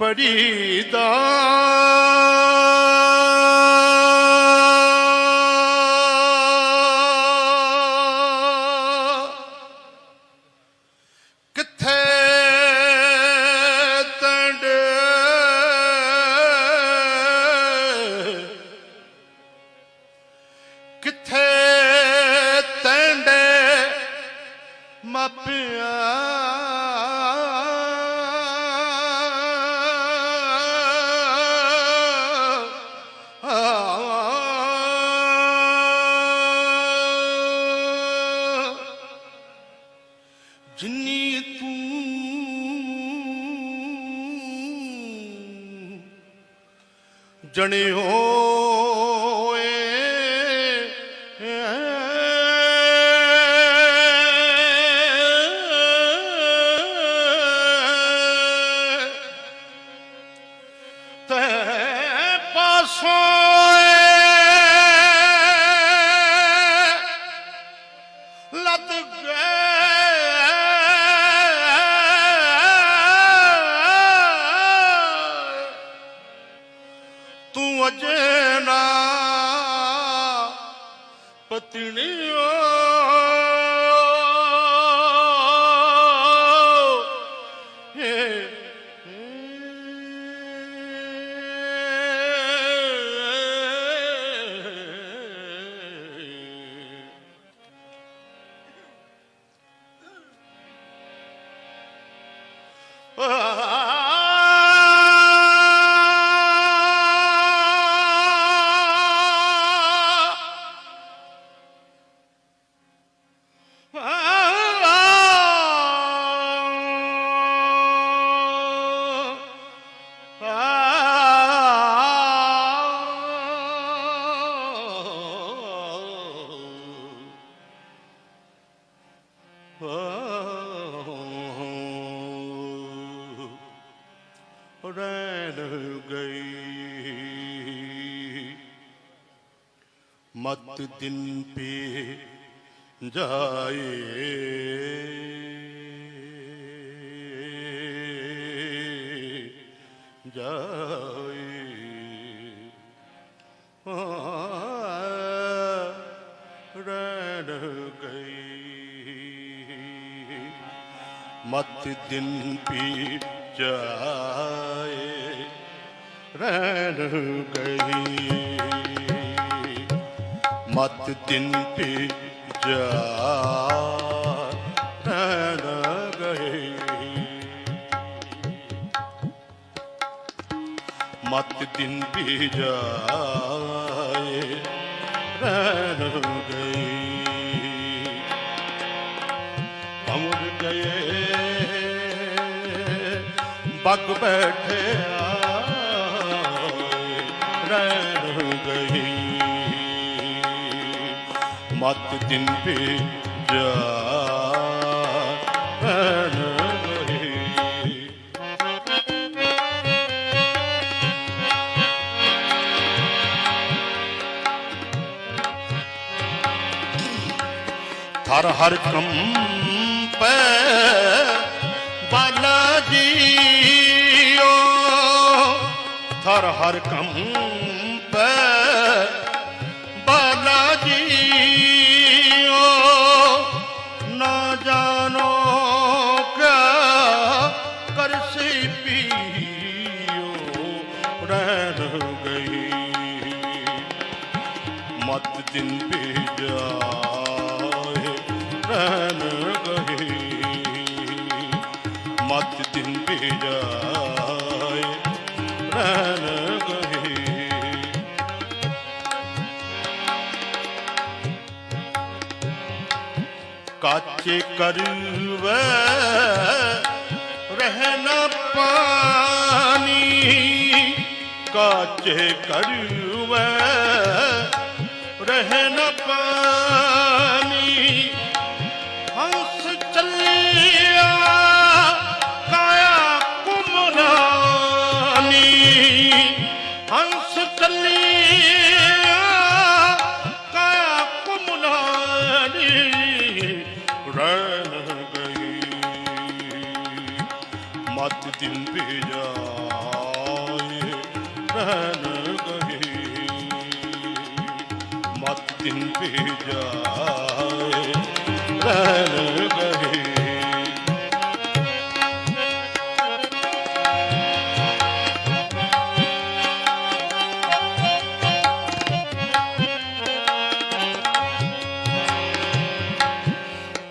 ਫਰੀਦਾ ਕਿੱਥੇ ਜਣਿਓ ਮਤ ਦਿਨ ਪੇ ਜਾਏ। ਜਾਏ। ਰਹਿਣ ਗਈ। ਮਤ ਦਿਨ ਪੀ ਜਾਏ। ਰਹਿਣ ਗਈ। ਮਤ ਦਿਨ ਪੀ ਜਾ ਰਹਿਣ ਗਈ ਮਤ ਦਿਨ ਪੀ ਜਾਏ ਰਹਿਣ ਗਈ ਅਮਰ ਗਏ। ਬਗ ਬੈਠੇ ਰਹਿਣ ਗਈ ਮਤ ਦਿਨ ਪੇ ਜਾ ਹਰ ਹਰ ਕੰਪੈ ਬਾਲਾ ਜੀਓ। ਹਰ ਹਰ ਕੰਪੈ ਕਾਚੇ ਕਰਵੇ ਰਹਿਣਾ ਪਾਣੀ ਕਾਚੇ ਕਰਵੇ।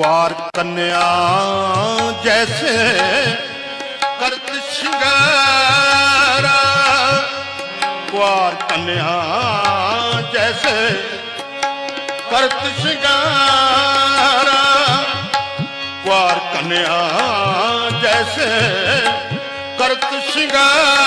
ਕੁਾਰ ਕੰਨਿਆ ਜੈਸੇ ਕਰਤ ਸ਼ਿੰਗਾਰਾ। ਕੁਾਰ ਕੰਨਿਆ ਜੈਸੇ ਕਰਤ ਸ਼ਿੰਗਾਰਾ। ਕੁਾਰ ਕੰਨਿਆ ਜੈਸੇ ਕਰਤ ਸ਼ਿੰਗਾਰਾ।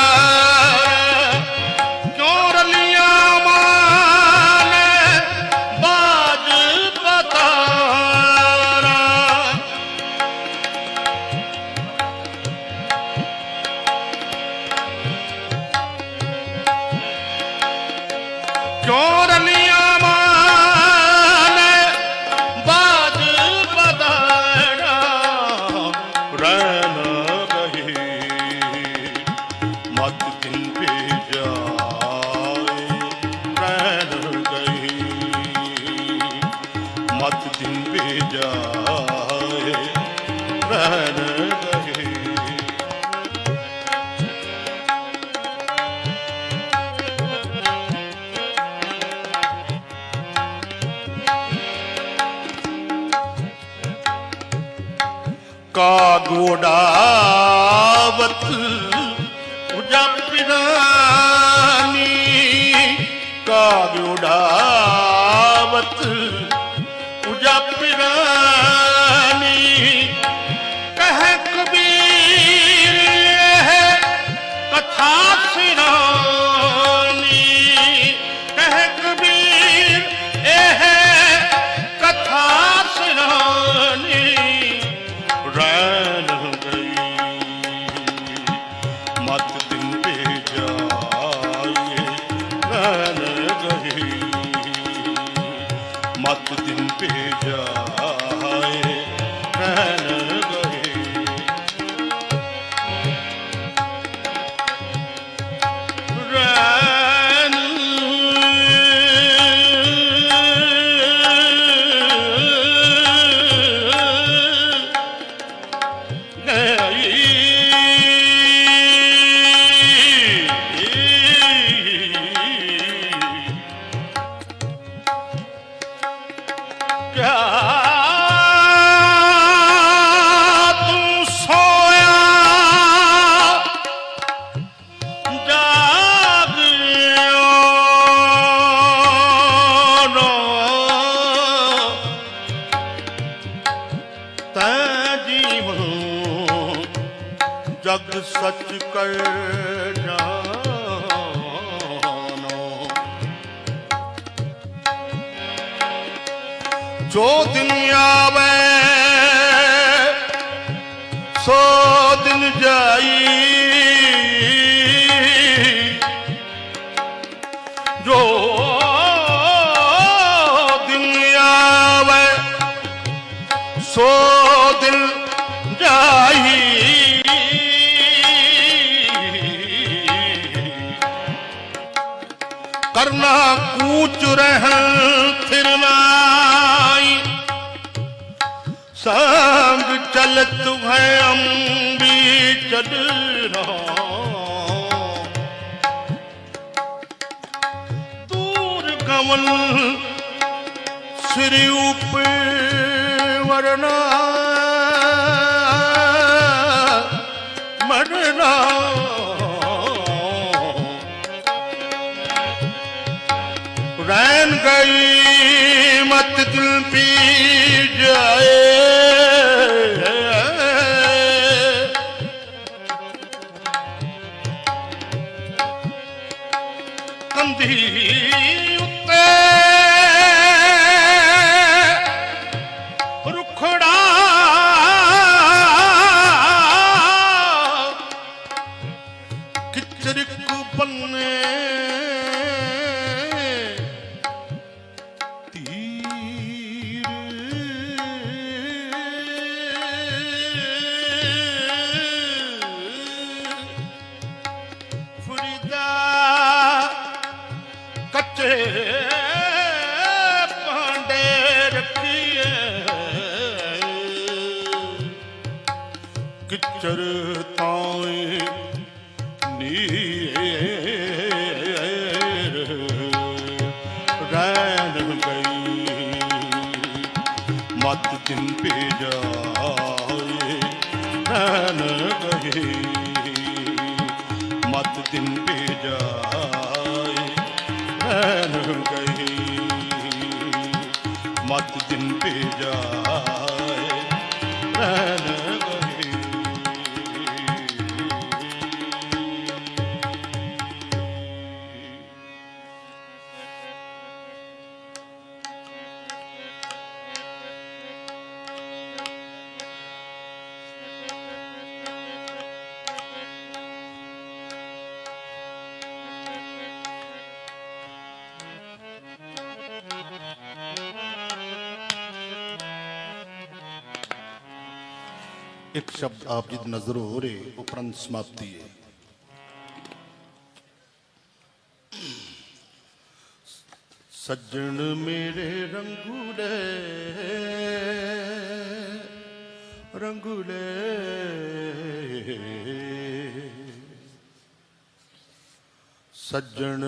ربنا ਸੋ ਦਿਨ ਜਾਈ। ਜੋ ਦਿਨ ਆਵੇ ਸੋ ਦਿਨ ਜਾਈ। ਕਰਨਾ ਕੂਚ ਰਹਿਣ मैं अम्बी चल रहा दूर कमल श्री ऊपर वरना ਇੱਕ ਸ਼ਬਦ ਆਪ ਜੀ ਦੀ ਨਜ਼ਰ ਹੋ ਰਹੇ ਉਪਰੰਤ ਸਮਾਪਤੀ ਹੈ। ਸੱਜਣ ਮੇਰੇ ਰੰਗੂਲੇ ਰੰਗੂਲੇ। ਸੱਜਣ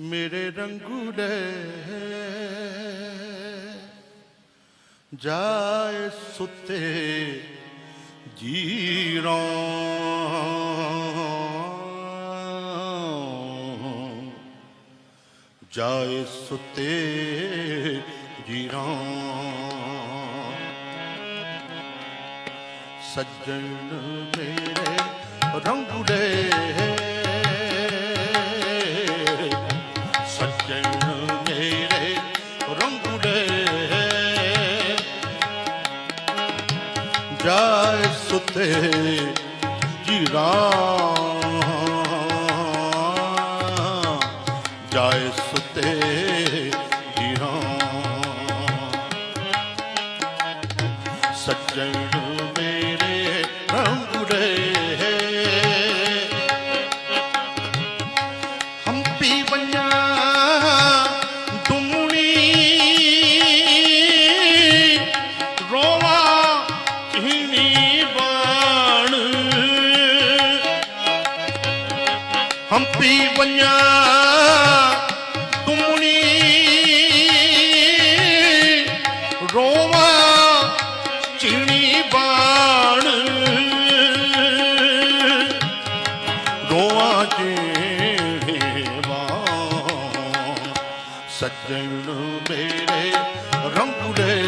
ਮੇਰੇ ਰੰਗੂਲੇ। ਜਾਏ ਸੁੱਤੇ ਜੀਰਾਂ। ਜਾਏ ਸੁੱਤੇ ਜੀਰਾਂ। ਸੱਜਣ ਮੇਰੇ ਰੰਗੂਲੇ ਜਾਏ ਸੁਤੇ ਜੀਰਾਂ। ਜਾਏ ਸੁਤੇ ਸੱਜਣ ਮੇਰੇ ਰੰਗੁਲੇ ਰੰਗੁਲੇ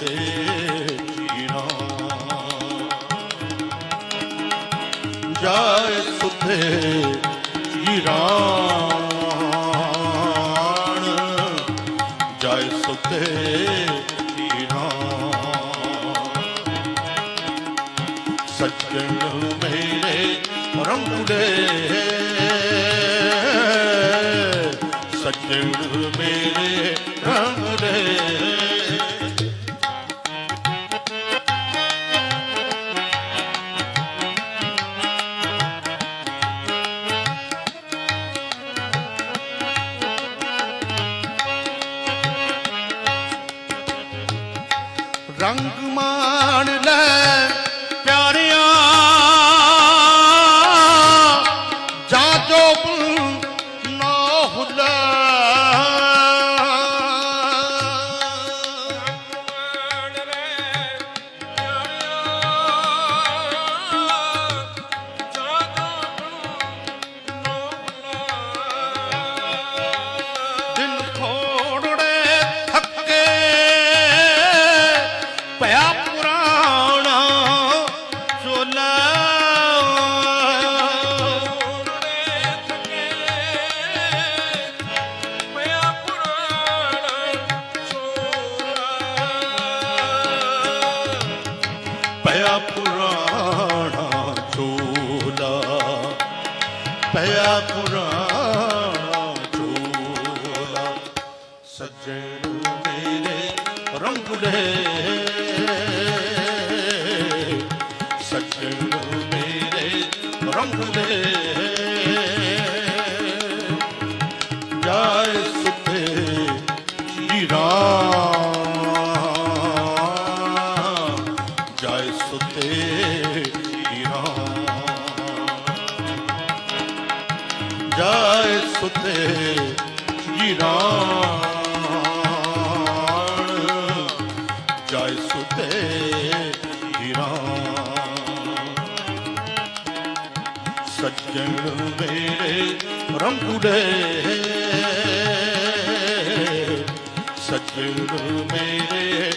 ਦੇ ਜੀਣਾ। ਜਾਏ ਸੁਧੇ ਜੀਰਾਣ ਜਾਏ ਸੁਧੇ ਸੱਜਣ ਮੇਰੇ ਪਰਮ ਕੁੜੇ ਸੱਜਣ மாடுல ਪਿਆ ਪੁਰਾਣਾ ਝੋਲਾ ਪਿਆ ਪੁਰਾਣਾ ਸੱਜਣ ਮੇਰੇ ਰੰਗੂੜੇ ਸੱਜਣ ਮੇਰੇ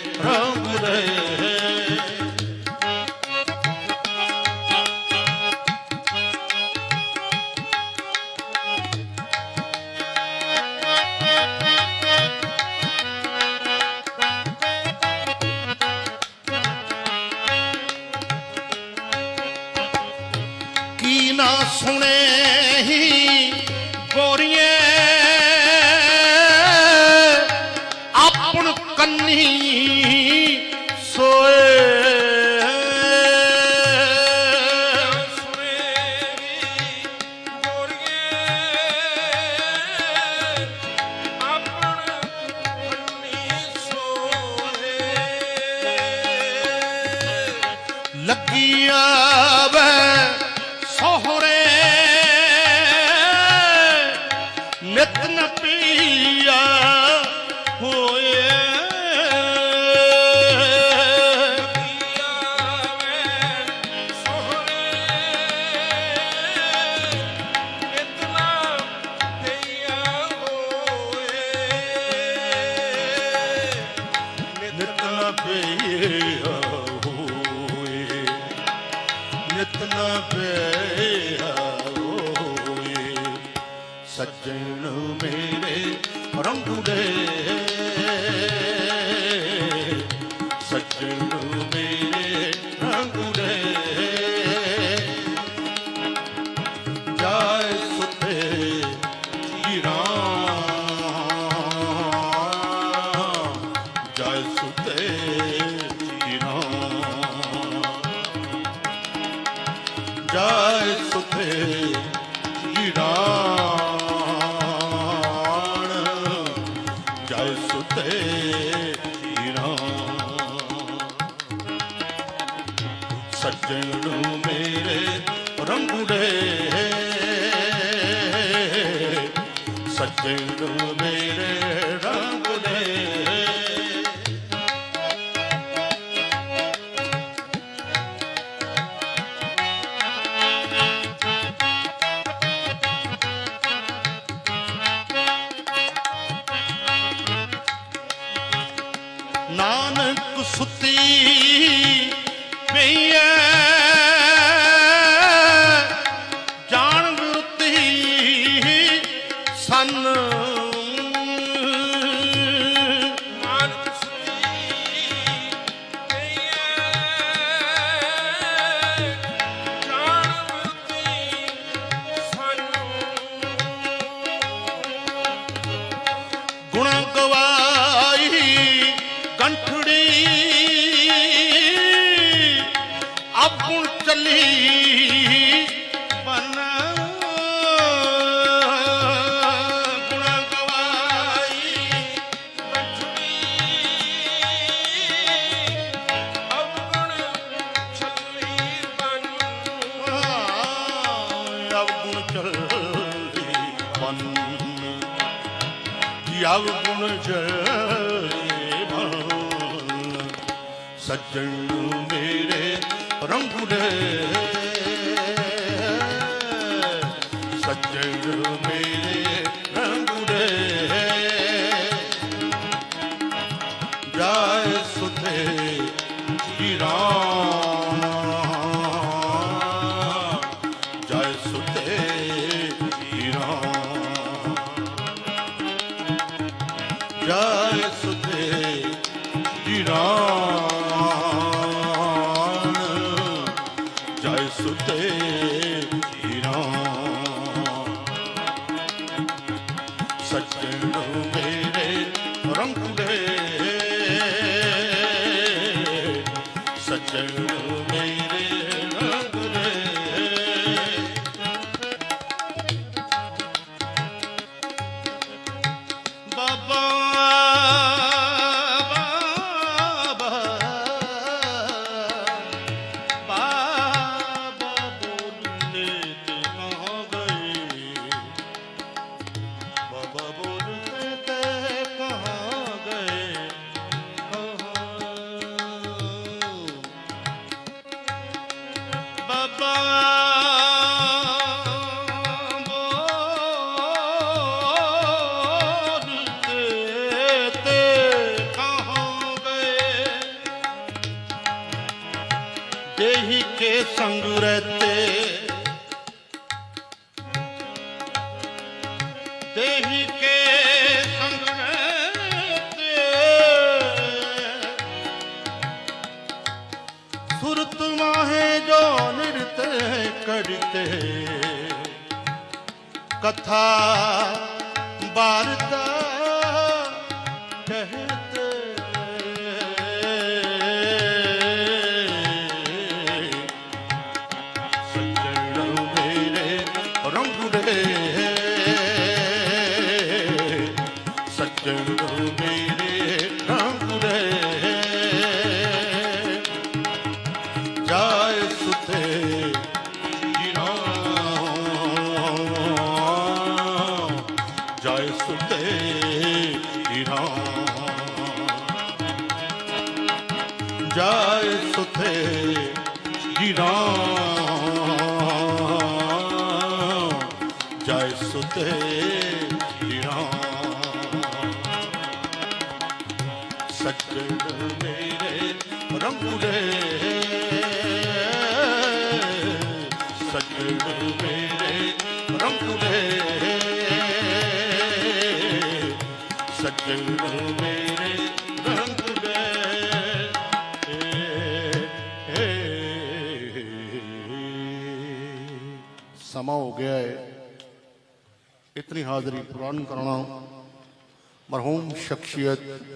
الحمد لله Jingle ਕਥਾ ਜਾਏ ਸੁਥੇ ਜੀ ਰਾਮ। ਜਾਏ ਸੁਥੇ ਜੀ ਰਾਮ। ਸੱਜਣ ਮੇਰੇ ਰੰਗੂਰੇ ਸੱਜਣ ਮੇਰੇ ਰੰਗੂਰੇ ਸੱਜਣ ਤੇਰੀ ਹਾਜ਼ਰੀ ਪ੍ਰਵਾਨ ਕਰਾਉਣਾ। ਮਰਹੂਮ ਸ਼ਖਸੀਅਤ